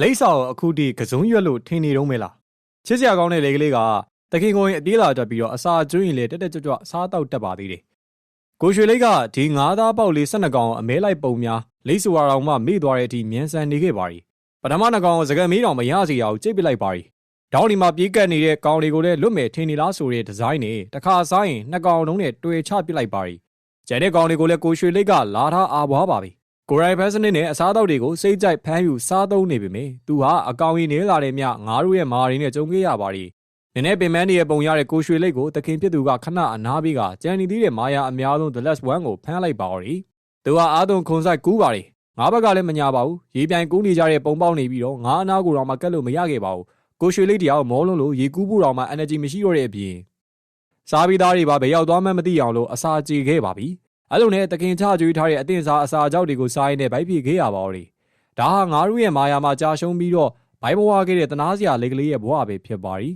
လိမ့်စာကိုအခုထိကစုံရွက်လို့ထင်နေတော့မဲလားချစ်စရာကောင်းတဲ့လေကလေးကတခင်ကိုရင်အပြေးလာတက်ပြီးတော့အစာကျွင်းရင်လေတက်တက်ကြွကြွစားတော့တက်ပါသေးတယ်ကိုရွှေလိတ်ကဒီငါးသားပေါက်လေး၁၂ကောင်အမဲလိုက်ပုံများလိမ့်စွာတော်မှမေ့သွားတဲ့အထိမြန်ဆန်နေခဲ့ပါ ರಿ ပထမနှစ်ကောင်ကိုစကံမီးတော်မရစီအောင်ကြိတ်ပစ်လိုက်ပါ ರಿ ဒေါင်းဒီမှာပြေးကပ်နေတဲ့ကောင်တွေကိုလည်းလွတ်မယ်ထင်နေလားဆိုတဲ့ဒီဇိုင်းနဲ့တစ်ခါစားရင်နှစ်ကောင်လုံးနဲ့တွေ့ချပစ်လိုက်ပါ ರಿ ကျန်တဲ့ကောင်တွေကိုလည်းကိုရွှေလိတ်ကလာထားအားပွားပါပြီ ကိုရိုင်းဘန်စနစ်နဲ့အစားအသောက်တွေကိုစိတ်ကြိုက်ဖမ်းယူစားသုံးနေပေမယ့်သူဟာအကောင်ရင်နေလာတဲ့မြငါတို့ရဲ့မာရင်းနဲ့ကြုံခဲ့ရပါသည်။နည်းနည်းပင်ပန်းနေတဲ့ပုံရတဲ့ကိုရွှေလိတ်ကိုတခင်ပြစ်သူကခဏအနာပေးကကြံနေသေးတဲ့မာယာအများဆုံး The Last One ကိုဖမ်းလိုက်ပါသည်။သူဟာအာသွန်ခုံဆိုင်ကူးပါသည်။ငါဘက်ကလည်းမညာပါဘူး။ရေပြိုင်ကူးနေကြတဲ့ပုံပေါက်နေပြီးတော့ငါအနာကိုတော့မကတ်လို့မရခဲ့ပါဘူး။ကိုရွှေလိတ်တရားမောလုံးလို့ရေကူးဖို့တော့မှ energy မရှိတော့တဲ့အပြင်စားပြီးသားတွေပါဘယ်ရောက်သွားမှမသိအောင်လို့အစာကြေခဲ့ပါပြီ အဲ့လိုနဲ့တခင်ချကျွေးထားတဲ့အတင်စားအစာအကြောက်တွေကိုစားရင်းနဲ့ဗိုက်ပြေခဲ့ရပါတော့ဒါဟာငါတို့ရဲ့မာယာမှာကြာရှုံးပြီးတော့ဘိုင်းဘဝခဲ့တဲ့တနာစရာလေးကလေးရဲ့ဘဝပဲဖြစ်ပါ ರಿ